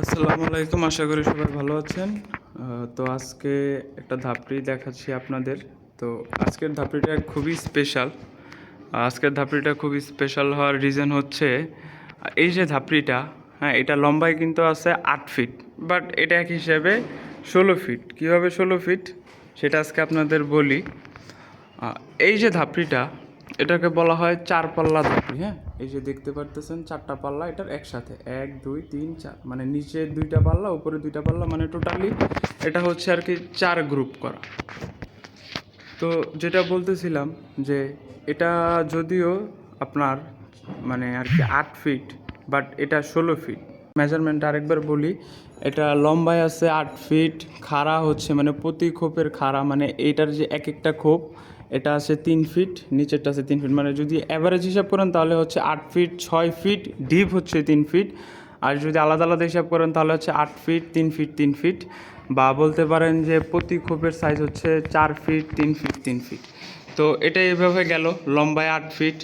আসসালামু আলাইকুম, আশা করি সবাই ভালো আছেন। তো আজকে একটা ধাপড়ি দেখাচ্ছি আপনাদের। তো আজকের ধাপড়িটা খুবই স্পেশাল আজকের ধাপড়িটা খুবই স্পেশাল হওয়ার রিজন হচ্ছে, এই যে ধাপড়িটা হ্যাঁ এটা লম্বায় কিন্তু আছে আট ফিট বাট এটা এক হিসাবে ষোলো ফিট কীভাবে ষোলো ফিট সেটা আজকে আপনাদের বলি। এই যে ধাপড়িটা এটাকে বলা হয় চার পাল্লা ধাপড়ি হ্যাঁ? এই যে দেখতে পারতেছেন, চারটা পাল্লা, এটার একসাথে। এক, দুই, তিন, চার মানে নিচে দুইটা পাল্লা, উপরে দুইটা পাল্লা মানে টোটালি এটা হচ্ছে আর কি চার গ্রুপ করা। তো যেটা বলতেছিলাম যে এটা যদিও আপনার মানে আর কি আট ফিট বাট এটা ষোলো ফিট মেজারমেন্ট আরেকবার বলি, এটা লম্বায় আছে আট ফিট খাড়া হচ্ছে মানে প্রতি খোপের খাড়া মানে এটার যে এক একটা খোপ এটা আছে তিন ফিট নিচেরটা আছে তিন ফিট মানে যদি অ্যাভারেজ হিসাব করেন, তাহলে হচ্ছে আট ফিট ছয় ফিট ডিপ হচ্ছে তিন ফিট আর যদি আলাদা আলাদা হিসাব করেন, তাহলে হচ্ছে আট ফিট তিন ফিট তিন ফিট বা বলতে পারেন যে প্রতি খোপের সাইজ হচ্ছে চার ফিট তিন ফিট তিন ফিট তো এটা এইভাবে গেল, লম্বায় আট ফিট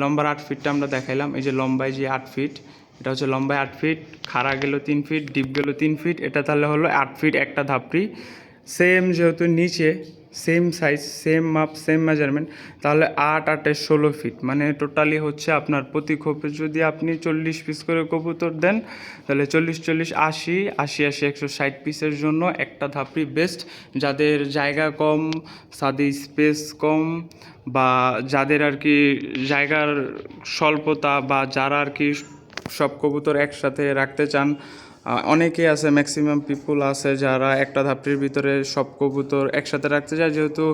লম্বার আট ফিটটা আমরা দেখাইলাম, এই যে লম্বায় যে আট ফিট এটা হচ্ছে লম্বায় আট ফিট খাড়া গেল তিন ফিট ডিপ গেল তিন ফিট এটা তাহলে হলো আট ফিট একটা ধাপড়ি। সেম যেহেতু নিচে সেম সাইজ সেম মাপ সেম মেজারমেন্ট তাহলে আট আটে ষোলো ফিট মানে টোটালি হচ্ছে আপনার প্রতি খোপে যদি আপনি চল্লিশ পিস করে কবুতর দেন, তাহলে চল্লিশ চল্লিশ, আশি আশি আশি, একশো ষাট পিসের জন্য একটা ধাপড়ি বেস্ট যাদের জায়গা কম, সাদে স্পেস কম, বা যাদের আর কি জায়গার স্বল্পতা বা যারা আর কি সব কবুতর একসাথে রাখতে চান অনেকেই আছে ম্যাক্সিমাম পিপুল আছে যারা একটা ধাপটির ভিতরে সব কবুতর একসাথে রাখতে চায়। যেহেতু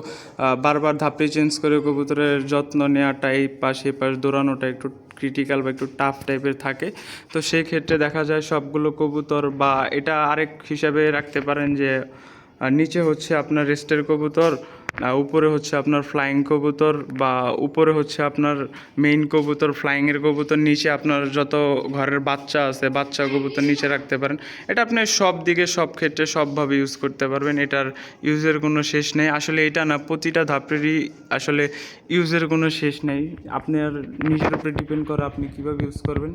বারবার ধাপটি চেঞ্জ করে কবুতরের যত্ন নেওয়াটা এই পাশ এই পাশ দৌড়ানোটা একটু ক্রিটিক্যাল বা একটু টাফ টাইপের থাকে। তো সেই ক্ষেত্রে দেখা যায় সবগুলো কবুতর বা এটা আরেক হিসাবে রাখতে পারেন যে নিচে হচ্ছে আপনার রেস্টের কবুতর। উপরে হচ্ছে আপনার ফ্লাইং কবুতর বা উপরে হচ্ছে আপনার মেইন কবুতর ফ্লাইংয়ের কবুতর, নিচে আপনার যত ঘরের বাচ্চা আছে, বাচ্চা কবুতর নিচে রাখতে পারেন। এটা আপনি সব দিকে, সব ক্ষেত্রে সবভাবে ইউজ করতে পারবেন, এটার ইউজের কোনো শেষ নেই। আসলে এটা না, প্রতিটা ধাপেরই আসলে ইউজের কোনো শেষ নেই। আপনার নিজের উপরে ডিপেন্ড করে আপনি কীভাবে ইউজ করবেন।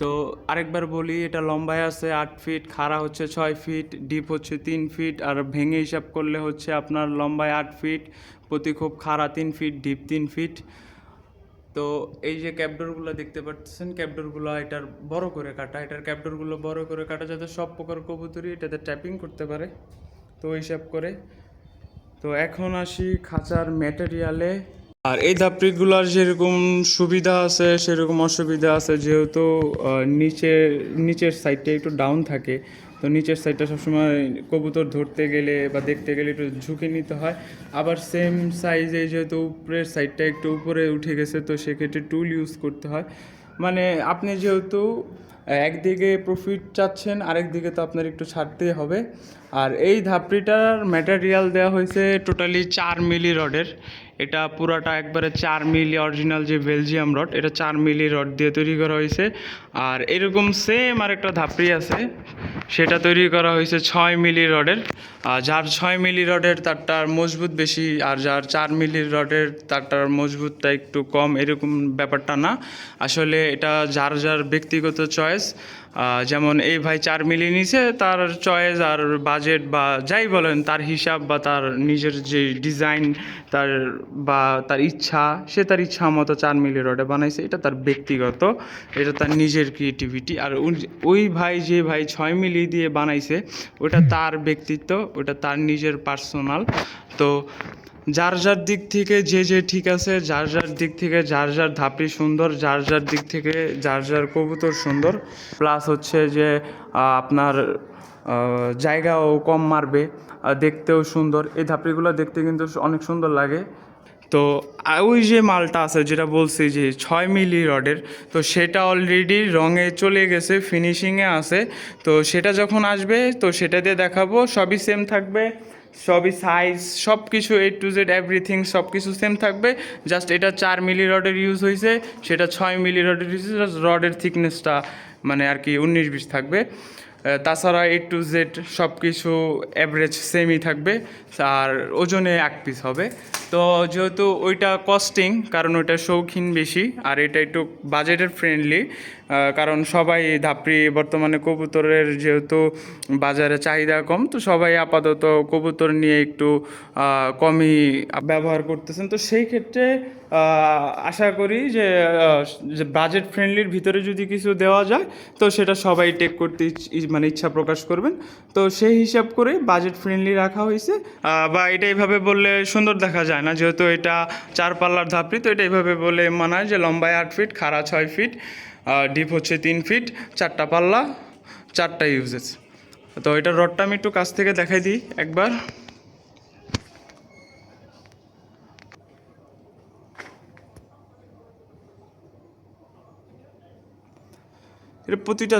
তো আরেকবার বলি, এটা লম্বায় আছে আট ফিট খাড়া হচ্ছে ছয় ফিট ডিপ হচ্ছে তিন ফিট আর ভেঙে হিসাব করলে হচ্ছে আপনার লম্বায় আট ফিট প্রতি খুব খাড়া তিন ফিট ডিপ তিন ফিট তো এই যে ক্যাপডোরগুলো দেখতে পাচ্ছেন ক্যাপডোরগুলো এটার বড় করে কাটা। এটার ক্যাপডোরগুলো বড় করে কাটা যাতে সব প্রকার কবুতরই এটাতে ট্যাপিং করতে পারে। তো হিসাব করে। তো এখন আসি খাঁচার ম্যাটেরিয়ালে আর এই ধাপড়িগুলোর যেরকম সুবিধা আছে সেরকম অসুবিধা আছে যেহেতু আহ, নিচে নিচের সাইডটা একটু ডাউন থাকে তো নিচের সাইডটা সবসময় কবুতর ধরতে গেলে বা দেখতে গেলে একটু ঝুঁকি নিতে হয়। আবার সেম সাইজে যেহেতু উপরের সাইডটা একটু উপরে উঠে গেছে তো সেক্ষেত্রে টুল ইউজ করতে হয়। মানে আপনি যেহেতু একদিকে প্রফিট চাচ্ছেন আরেক দিকে তো আপনার একটু ছাড়তেই হবে। আর এই ধাপড়িটার ম্যাটেরিয়াল দেওয়া হয়েছে টোটালি চার মিলি রডের এটা পুরাটা একবারে চার মিলি অরিজিনাল যে বেলজিয়াম রড এটা চার মিলি রড দিয়ে তৈরি করা হয়েছে। আর এরকম সেম আরেকটা ধাপড়ি আছে, সেটা তৈরি করা হয়েছে ছয় মিলি রডের। আর যার ছয় মিলি রডের তারটার মজবুত বেশি, আর যার চার মিলি রডের তারটার মজবুতটা একটু কম, এরকম ব্যাপারটা না। আসলে এটা যার যার ব্যক্তিগত চয়েস যেমন এই ভাই চার মিলি নিছে, তার চয়েস আর বাজেট বা যাই বলেন, তার হিসাব বা তার নিজের যে ডিজাইন তার বা তার ইচ্ছা, সে তার ইচ্ছা মতো চার মিলি রডে বানাইছে। এটা তার ব্যক্তিগত, এটা তার নিজের ক্রিয়েটিভিটি আর ওই ভাই যে ভাই ছয় মিলি দিয়ে বানাইছে, ওটা তার ব্যক্তিত্ব, ওটা তার নিজের পার্সোনাল তো যার যার দিক থেকে যে যে ঠিক আছে, যার যার দিক থেকে যার যার ধাপি সুন্দর, যার যার দিক থেকে যার যার কবুতর সুন্দর প্লাস হচ্ছে যে আপনার জায়গাও কম মারবে দেখতেও সুন্দর। এই ধাপড়িগুলো দেখতে কিন্তু অনেক সুন্দর লাগে। তো ওই যে মালটা আছে যেটা বলছি যে ছয় মিলি রডের, তো সেটা অলরেডি রঙে চলে গেছে ফিনিশিংয়ে আছে। তো সেটা যখন আসবে, তো সেটা দিয়ে দেখাবো, সবই সেম থাকবে। সবই সাইজ সব কিছু এ টু জেড এভরিথিং সব কিছু সেম থাকবে। জাস্ট এটা চার মিলি রডের ইউজ হয়েছে সেটা ছয় মিলি রডের ইউজ রডের থিকনেসটা মানে আর কি উনিশ বিশ থাকবে। তাছাড়া এ টু জেড সব কিছু অ্যাভারেজ সেমই থাকবে, আর ওজনে এক পিস হবে। তো যেহেতু ওইটা কস্টিং কারণ ওইটা শৌখিন বেশি, আর এটা একটু বাজেটের ফ্রেন্ডলি কারণ সবাই ধাপড়ি, বর্তমানে কবুতরের যেহেতু বাজারে চাহিদা কম, তো সবাই আপাতত কবুতর নিয়ে একটু কমই ব্যবহার করতেছেন। তো সেই ক্ষেত্রে আশা করি যে বাজেট ফ্রেন্ডলির ভিতরে যদি কিছু দেওয়া যায়, তো সেটা সবাই টেক করতে মানে ইচ্ছা প্রকাশ করবেন। তো সেই হিসাব করে বাজেট ফ্রেন্ডলি রাখা হয়েছে। বা এটা এইভাবে বললে সুন্দর দেখা যায় না, যেহেতু এটা চার পাল্লার ধাপড়ি, তো এটা এইভাবে বলে মানায় যে লম্বায় আট ফিট খাড়া ছয় ফিট ডিপ হচ্ছে তিন ফিট চারটা পাল্লা, চারটা ইউজেস তো এটার রডটা আমি একটু কাছ থেকে দেখাই দিই একবার। এটা প্রতিটা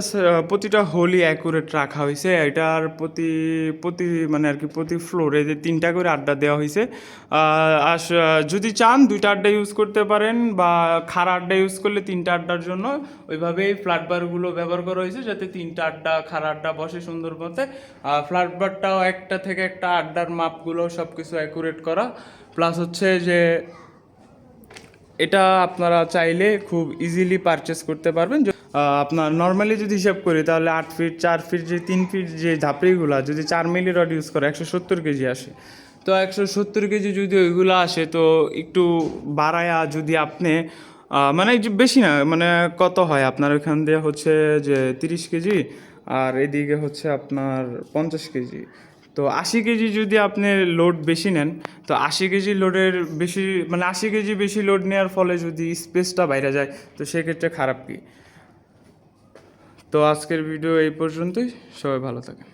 প্রতিটা হোলই অ্যাকুরেট রাখা হয়েছে এটার প্রতি প্রতি মানে আর কি প্রতি ফ্লোরে যে তিনটা করে আড্ডা দেওয়া হয়েছে আর যদি চান দুইটা আড্ডা ইউজ করতে পারেন বা খাড়া আড্ডা ইউজ করলে তিনটা আড্ডার জন্য ওইভাবেই ফ্ল্যাট বারগুলো ব্যবহার করা হয়েছে যাতে তিনটা আড্ডা, খাড়া আড্ডা বসে সুন্দর মতে ফ্ল্যাট বারটাও একটা থেকে একটা আড্ডার মাপগুলো সব কিছু অ্যাকুরেট করা। প্লাস হচ্ছে যে এটা আপনারা চাইলে খুব ইজিলি পারচেস করতে পারবেন। আপনার নর্মালি যদি হিসাব করি, তাহলে আট ফিট চার ফিট যে তিন ফিট যে ধাপড়িগুলো যদি চার মিলি রড ইউজ করে, একশো সত্তর কেজি আসে। তো একশো সত্তর কেজি যদি ওইগুলো আসে, তো একটু বাড়ায়া যদি আপনি মানে বেশি না মানে কত হয়? আপনার ওইখান দিয়ে হচ্ছে যে তিরিশ কেজি, আর এদিকে হচ্ছে আপনার পঞ্চাশ কেজি। তো আশি কেজি যদি আপনি লোড বেশি নেন, তো আশি কেজি লোডের বেশি মানে আশি কেজি বেশি লোড নেওয়ার ফলে যদি স্পেসটা বাইরে যায়, তো সেক্ষেত্রে খারাপ কি? তো আজকের ভিডিও এই পর্যন্তই, সবাই ভালো থাকেন।